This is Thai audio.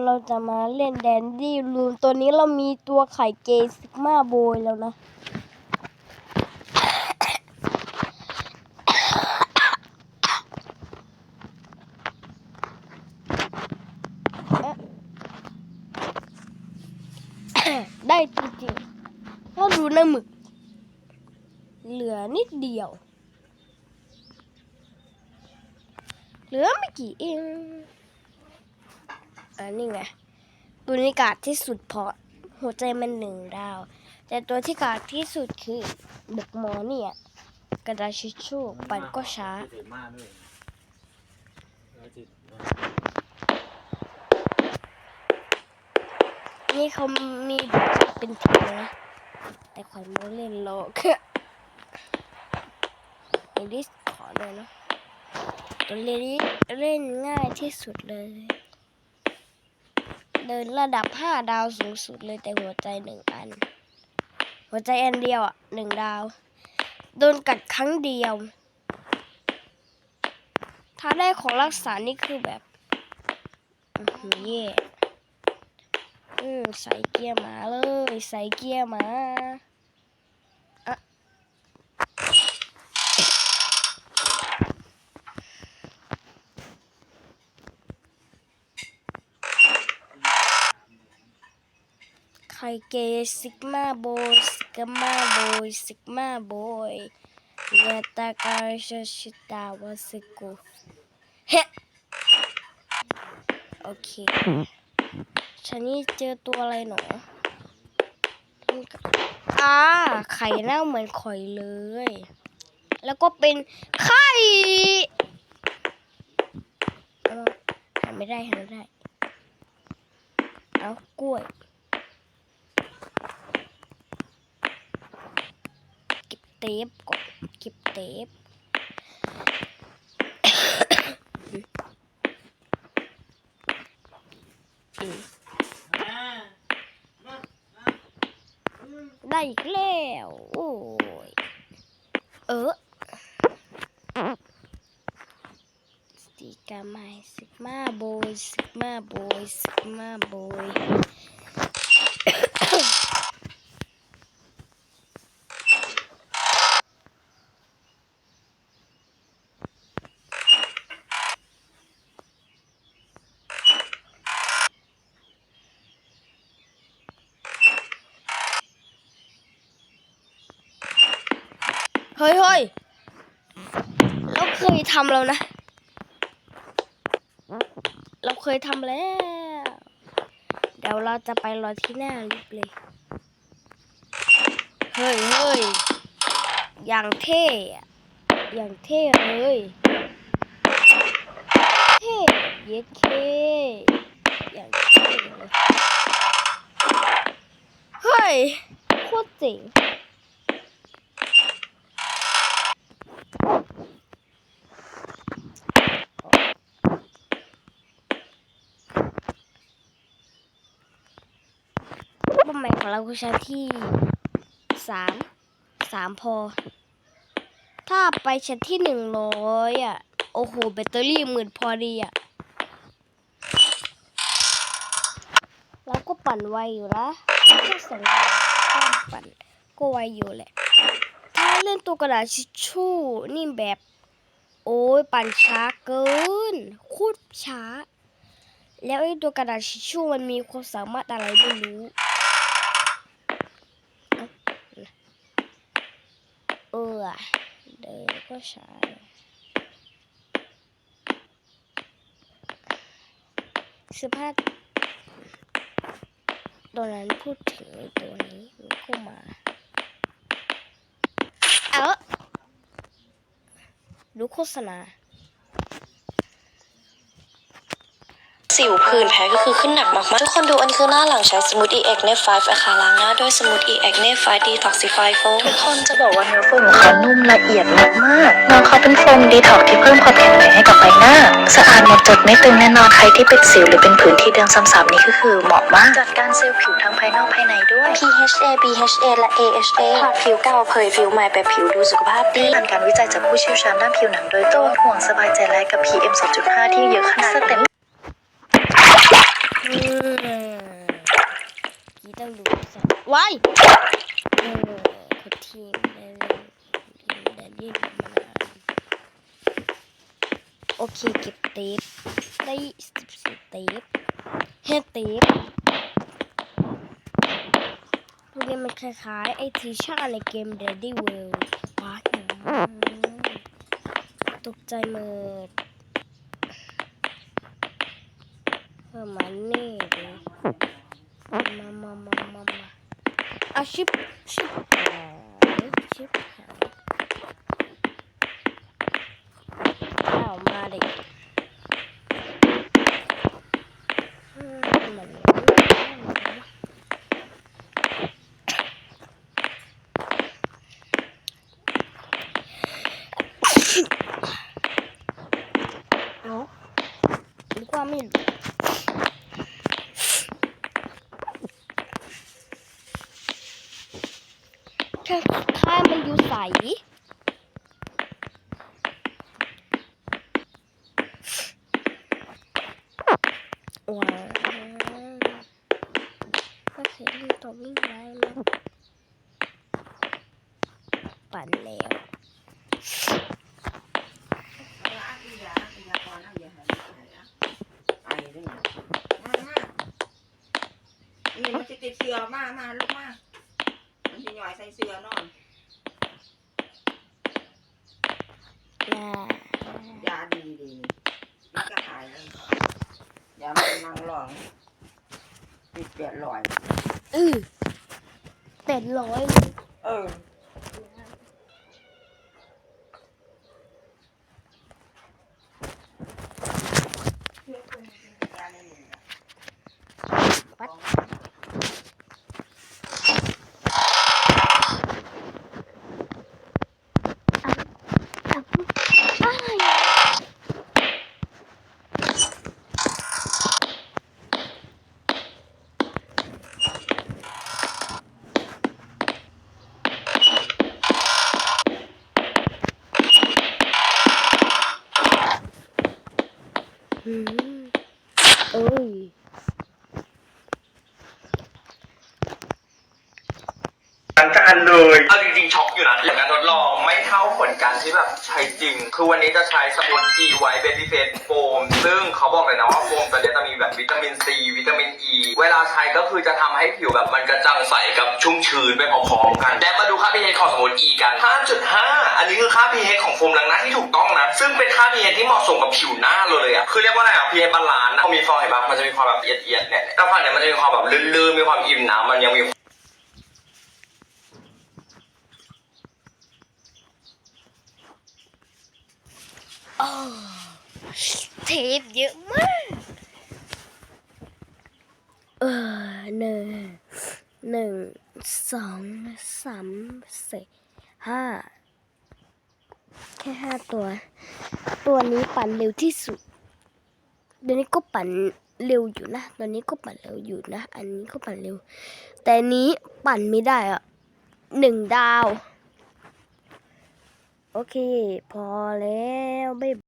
เราจะมาเล่นแดนดี้รูมตัวนี้เรามีตัวไข่เกย์ซิกมาโบยแล้วนะ ได้จริงๆก็ดูหน้าหมึก เหลือนิดเดียว เหลือไม่กี่เอง อันนี้ไงตัวนี้กาดที่สุดเพราะหัวใจมันหนึ่งดาว แต่ตัวที่กาดที่สุดคือเด็กมอเนี่ยกระดาษชิชชู่ปั่นก็ช้า นี่เขามีเป็นทีนะแต่ขวัญไม่เล่นหรอกเอลิสขอเลยเนาะตัวเล่นเล่นง่ายที่สุดเลย เดินระดับห้าดาวสูงสุดเลยแต่หัวใจหนึ่งอัน หัวใจอันเดียวอะหนึ่งดาว โดนกัดครั้งเดียว ถ้าได้ของรักษานี่คือแบบอือเย่อืมใส่เกียร์หมาเลย ใส่เกียร์หมา ไข่เกซิกมาโบยซิกมาโบยซิกมาโบยเนตาการชชิตาวาสิกุเฮโอเคฉันนี่เจอตัวอะไรหนออ่าไข่หน้าเหมือนข่อยเลย แล้วก็เป็นไข่เอาหันไม่ได้หันไม่ได้ เอากล้วย เทปก่อนเก็บเทปได้อีกแล้วโอ้ยเออสติกาไมซิกมาโบยซิกมาโบยซิกมาโบย ฮ้ยเฮ้ยเราเคยทำแล้วนะ เราเคยทำแล้ว เดี๋ยวเราจะไปรอที่หน้าลิฟต์เลย เฮ้ยเฮ้ยอย่างเท่อย่างเท่เลยเท่เย็ดเคอย่างเท่เลย เฮ้ยโคตรเจ๋ง เป้าหมายของเราคือชั้นที่สามสามพอ ถ้าไปชั้นที่หนึ่งร้อยอะ โอ้โห แบตเตอรี่หมื่นพอดีอะเราก็ปั่นไวอยู่นะแค่สองดาวก็ปั่นก็ไวอยู่แหละ ถ้าเล่นตัวกระดาษชิชชู่นี่แบบ โอ้ยปั่นช้าเกินโคตรช้า แล้วไอ้ตัวกระดาษชิชชู่มันมีความสามารถอะไรไม่รู้ เออเดินก็ใช้สภาพตัวนั้นพูดถึงตัวนี้มันก็มา เอาดูโฆษณา สิวผื่นแพ้ก็คือขึ้นหนักมากๆ ทุกคนดูอันนี้คือหน้าหลังใช้สมูทอีเอ็กเนฟ5อาคาล้างหน้าด้วยสมูทอีเอ็กเนฟ5ดีท็อกซิฟายโฟมทุกคนจะบอกว่าเนื้อโฟมของเขานุ่มละเอียดมากๆน้องเขาเป็นโฟมดีท็อกที่เพิ่มความแข็งแรงให้กับใบหน้า สะอาดหมดจดไม่ตึงแน่นอนใครที่เป็นสิวหรือเป็นผื่นที่เดิมซ้ำๆนี่ก็คือเหมาะมากจัดการเซลล์ผิวทั้งภายนอกภายในด้วย PHA BHA และ AHA ผลัดผิวเก่าเผยผิวใหม่แบบผิวดูสุขภาพดีผ่านการวิจัยจากผู้เชี่ยวชาญด้านผิวหนังโดยตรงห่วงสบายใจไร้กับ PM 2.5 ที่เยอะขนาดสเต็ป กี้ต้องดูสักไว้เออทีมได้เล่นแดนดี้ธรมาโอเคเก็บเทปได้สิบสี่เทปห้าเทปพวกมมันคล้ายๆไอทีชั่นในเกม Daddy World ปาร์ตตกใจหมด เออมันนี่ดิมามามามามาอาชิปชิปชิปหายเอามาดิอืมมันเอาหรือว่าไม่รู้ ถ้ามันอยู่ใสว้าวก็เห็นตัววิ่งไว้นะปั่นแล้วนี่มันจะติดเสือมามาลูกมา มันจะหย่อยใส่เสือนอนน่ายาดีดีนี่ก็หายเลยยามันนั่งหลองติดเปียดลอยอือเป็ดร้อยเลย เออ อืมเอ้ย ทั้งการ เลยเอาจริงๆช็อกอยู่นะผลการทดลองไม่เท่าผลการที่แบบใช้จริง คือวันนี้จะใช้สมุนอีไวเบบี้เฟสโฟม ซึ่งเขาบอกเลยนะว่าโฟมตัวนี้จะมีแบบวิตามินซีวิตามินอ e, ีเวลาใช้ก็คือจะทำให้ผิวแบบมันกระจ่างใสกับชุ่มชื้นไปพร้อมๆกันและมาดูค่า pH ของสมุนอีกัน 5.5 อันนี้คือค่า pH ของโฟมล้างหน้าที่ถูกต้องนะ ซึ่งเป็นค่า pH ที่เหมาะสมกับผิวหน้าเลยอะคือเรียกว่าอะไรอะ pH บาลานซ์อะพอมีฟองเห็นปะมันจะมีความแบบเอียดๆเนี่ยแต่ฝั่งเนี่ยมันจะมีความแบบลื่นๆมีความอิ่มน้ำมันยังมี เทปเยอะมาก เออหนึ่งหนึ่งสองสามสี่ห้าแค่ห้าตัว ตัวนี้ปั่นเร็วที่สุด เดี๋ยวนี้ก็ปั่นเร็วอยู่นะ ตอนนี้ก็ปั่นเร็วอยู่นะ อันนี้ก็ปั่นเร็ว แต่อันนี้ปั่นไม่ได้อะหนึ่งดาว โอเค พอแล้ว บ๊าย